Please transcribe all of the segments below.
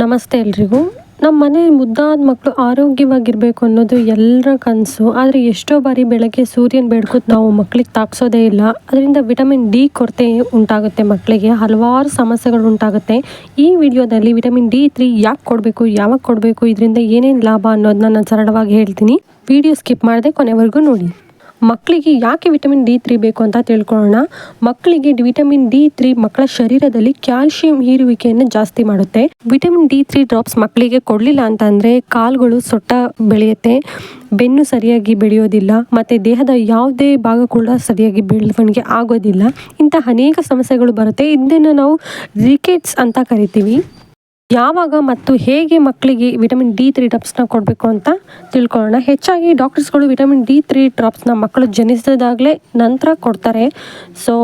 ನಮಸ್ತೆ ಎಲ್ರಿಗೂ. ನಮ್ಮ ಮನೆ ಮುದ್ದಾದ ಮಕ್ಕಳು ಆರೋಗ್ಯವಾಗಿರಬೇಕು ಅನ್ನೋದು ಎಲ್ಲರ ಕನಸು. ಆದರೆ ಎಷ್ಟೋ ಬಾರಿ ಬೆಳಗ್ಗೆ ಸೂರ್ಯನ ಬೆಳಕು ನಾವು ಮಕ್ಕಳಿಗೆ ತಾಕ್ಸೋದೇ ಇಲ್ಲ. ಅದರಿಂದ ವಿಟಮಿನ್ ಡಿ ಕೊರತೆ ಉಂಟಾಗುತ್ತೆ ಮಕ್ಕಳಿಗೆ ಹಲವಾರು ಸಮಸ್ಯೆಗಳು ಉಂಟಾಗುತ್ತೆ. ಈ ವಿಡಿಯೋದಲ್ಲಿ ವಿಟಮಿನ್ ಡಿ ತ್ರೀ ಯಾಕೆ ಕೊಡಬೇಕು, ಯಾವಾಗ ಕೊಡಬೇಕು, ಇದರಿಂದ ಏನೇನು ಲಾಭ ಅನ್ನೋದನ್ನ ನಾನು ಸರಳವಾಗಿ ಹೇಳ್ತೀನಿ. ವಿಡಿಯೋ ಸ್ಕಿಪ್ ಮಾಡದೆ ಕೊನೆವರೆಗೂ ನೋಡಿ. ಮಕ್ಕಳಿಗೆ ಯಾಕೆ ವಿಟಮಿನ್ ಡಿ ತ್ರೀ ಬೇಕು ಅಂತ ತಿಳ್ಕೊಳ್ಳೋಣ. ಮಕ್ಕಳಿಗೆ ವಿಟಮಿನ್ ಡಿ ತ್ರೀ ಮಕ್ಕಳ ಶರೀರದಲ್ಲಿ ಕ್ಯಾಲ್ಶಿಯಂ ಹೀರುವಿಕೆಯನ್ನು ಜಾಸ್ತಿ ಮಾಡುತ್ತೆ. ವಿಟಮಿನ್ ಡಿ ತ್ರೀ ಡ್ರಾಪ್ಸ್ ಮಕ್ಕಳಿಗೆ ಕೊಡಲಿಲ್ಲ ಅಂತಂದರೆ ಕಾಲುಗಳು ಸೊಟ್ಟ ಬೆಳೆಯುತ್ತೆ. ಬೆನ್ನು ಸರಿಯಾಗಿ ಬೆಳೆಯೋದಿಲ್ಲ. ಮತ್ತು ದೇಹದ ಯಾವುದೇ ಭಾಗ ಕೂಡ ಸರಿಯಾಗಿ ಬೆಳವಣಿಗೆ ಆಗೋದಿಲ್ಲ. ಇಂಥ ಅನೇಕ ಸಮಸ್ಯೆಗಳು ಬರುತ್ತೆ. ಇದನ್ನು ನಾವು ರಿಕೆಟ್ಸ್ ಅಂತ ಕರಿತೀವಿ. ಯಾವಾಗ ಮತ್ತು ಹೇಗೆ ಮಕ್ಕಳಿಗೆ ವಿಟಮಿನ್ ಡಿ ತ್ರೀ ಡ್ರಾಪ್ಸ್ನ ಕೊಡಬೇಕು ಅಂತ ತಿಳ್ಕೊಳ್ಳೋಣ. ಹೆಚ್ಚಾಗಿ ಡಾಕ್ಟರ್ಸ್ಗಳು ವಿಟಮಿನ್ ಡಿ ತ್ರೀ ಡ್ರಾಪ್ಸ್ನ ಮಕ್ಕಳು ಜನಿಸಿದಾಗಲೇ ನಂತರ ಕೊಡ್ತಾರೆ. ಸೊ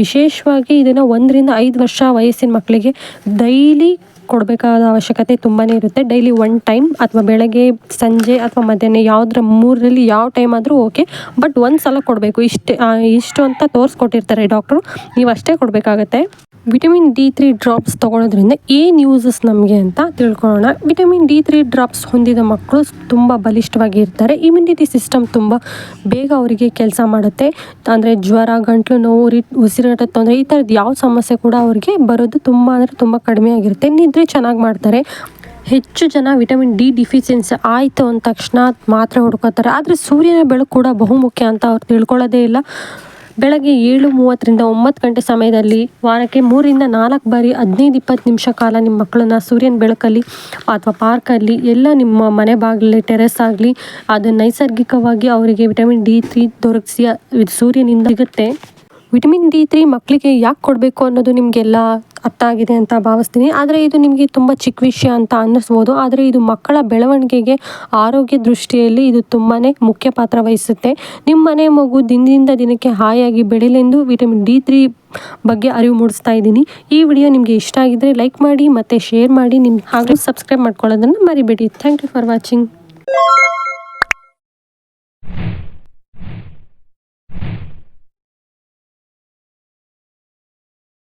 ವಿಶೇಷವಾಗಿ ಇದನ್ನು ಒಂದರಿಂದ ಐದು ವರ್ಷ ವಯಸ್ಸಿನ ಮಕ್ಕಳಿಗೆ ಡೈಲಿ ಕೊಡಬೇಕಾದ ಅವಶ್ಯಕತೆ ತುಂಬಾ ಇರುತ್ತೆ. ಡೈಲಿ ಒನ್ ಟೈಮ್ ಅಥವಾ ಬೆಳಗ್ಗೆ, ಸಂಜೆ ಅಥವಾ ಮಧ್ಯಾಹ್ನ ಯಾವುದ್ರ ಮೂರರಲ್ಲಿ ಯಾವ ಟೈಮ್ ಆದರೂ ಓಕೆ. ಬಟ್ ಒಂದು ಸಲ ಕೊಡಬೇಕು. ಇಷ್ಟೇ ಇಷ್ಟು ಅಂತ ತೋರಿಸ್ಕೊಟ್ಟಿರ್ತಾರೆ ಡಾಕ್ಟ್ರು. ನೀವು ಅಷ್ಟೇ ಕೊಡಬೇಕಾಗತ್ತೆ. ವಿಟಮಿನ್ ಡಿ ತ್ರೀ ಡ್ರಾಪ್ಸ್ ತೊಗೊಳೋದ್ರಿಂದ ಏನು ಯೂಸಸ್ ನಮಗೆ ಅಂತ ತಿಳ್ಕೊಳ್ಳೋಣ. ವಿಟಮಿನ್ ಡಿ ತ್ರೀ ಡ್ರಾಪ್ಸ್ ಹೊಂದಿದ ಮಕ್ಕಳು ತುಂಬ ಬಲಿಷ್ಠವಾಗಿ ಇರ್ತಾರೆ. ಇಮ್ಯುನಿಟಿ ಸಿಸ್ಟಮ್ ತುಂಬ ಬೇಗ ಅವರಿಗೆ ಕೆಲಸ ಮಾಡುತ್ತೆ. ಅಂದರೆ ಜ್ವರ, ಗಂಟ್ಲು ನೋವು, ರಿ, ಉಸಿರಾಟ ತೊಂದರೆ ಈ ಥರದ್ದು ಯಾವ ಸಮಸ್ಯೆ ಕೂಡ ಅವರಿಗೆ ಬರೋದು ತುಂಬ ಅಂದರೆ ತುಂಬ ಕಡಿಮೆ ಆಗಿರುತ್ತೆ. ನಿದ್ರೆ ಚೆನ್ನಾಗಿ ಮಾಡ್ತಾರೆ. ಹೆಚ್ಚು ಜನ ವಿಟಮಿನ್ ಡಿ ಡಿಫಿಷಿಯನ್ಸಿ ಆಯಿತು ಅಂದ ತಕ್ಷಣ ಮಾತ್ರ ಹುಡ್ಕೋತಾರೆ. ಆದರೆ ಸೂರ್ಯನ ಬೆಳಕು ಕೂಡ ಬಹುಮುಖ್ಯ ಅಂತ ಅವ್ರು ತಿಳ್ಕೊಳ್ಳೋದೇ ಇಲ್ಲ. ಬೆಳಗ್ಗೆ ಏಳು ಮೂವತ್ತರಿಂದ ಒಂಬತ್ತು ಗಂಟೆ ಸಮಯದಲ್ಲಿ ವಾರಕ್ಕೆ ಮೂರಿಂದ ನಾಲ್ಕು ಬಾರಿ ಹದಿನೈದು ಇಪ್ಪತ್ತು ನಿಮಿಷ ಕಾಲ ನಿಮ್ಮ ಮಕ್ಕಳನ್ನ ಸೂರ್ಯನ ಬೆಳಕಲ್ಲಿ ಅಥವಾ ಪಾರ್ಕಲ್ಲಿ ಎಲ್ಲ ನಿಮ್ಮ ಮನೆ ಬಾಗಿಲಲ್ಲಿ ಟೆರೆಸ್ ಆಗಲಿ, ಅದು ನೈಸರ್ಗಿಕವಾಗಿ ಅವರಿಗೆ ವಿಟಮಿನ್ ಡಿ ತ್ರೀ ದೊರಕಿಸಿ ಸೂರ್ಯನಿಂದ ಸಿಗುತ್ತೆ. ವಿಟಮಿನ್ ಡಿ ತ್ರೀ ಮಕ್ಕಳಿಗೆ ಯಾಕೆ ಕೊಡಬೇಕು ಅನ್ನೋದು ನಿಮಗೆಲ್ಲ ಅರ್ಥ ಆಗಿದೆ ಅಂತ ಭಾವಿಸ್ತೀನಿ. ಆದರೆ ಇದು ನಿಮಗೆ ತುಂಬ ಚಿಕ್ಕ ವಿಷಯ ಅಂತ ಅನ್ನಿಸ್ಬೋದು. ಆದರೆ ಇದು ಮಕ್ಕಳ ಬೆಳವಣಿಗೆಗೆ ಆರೋಗ್ಯ ದೃಷ್ಟಿಯಲ್ಲಿ ಇದು ತುಂಬಾ ಮುಖ್ಯ ಪಾತ್ರ ವಹಿಸುತ್ತೆ. ನಿಮ್ಮ ಮನೆ ಮಗು ದಿನದಿಂದ ದಿನಕ್ಕೆ ಹಾಯಾಗಿ ಬೆಳೆಯಲೆಂದು ವಿಟಮಿನ್ ಡಿ ತ್ರೀ ಬಗ್ಗೆ ಅರಿವು ಮೂಡಿಸ್ತಾ ಇದ್ದೀನಿ. ಈ ವಿಡಿಯೋ ನಿಮಗೆ ಇಷ್ಟ ಆಗಿದ್ದರೆ ಲೈಕ್ ಮಾಡಿ ಮತ್ತು ಶೇರ್ ಮಾಡಿ. ನಿಮ್ಮ ಹಾಗೂ ಸಬ್ಸ್ಕ್ರೈಬ್ ಮಾಡ್ಕೊಳ್ಳೋದನ್ನು ಮರಿಬೇಡಿ. Thank you for watching.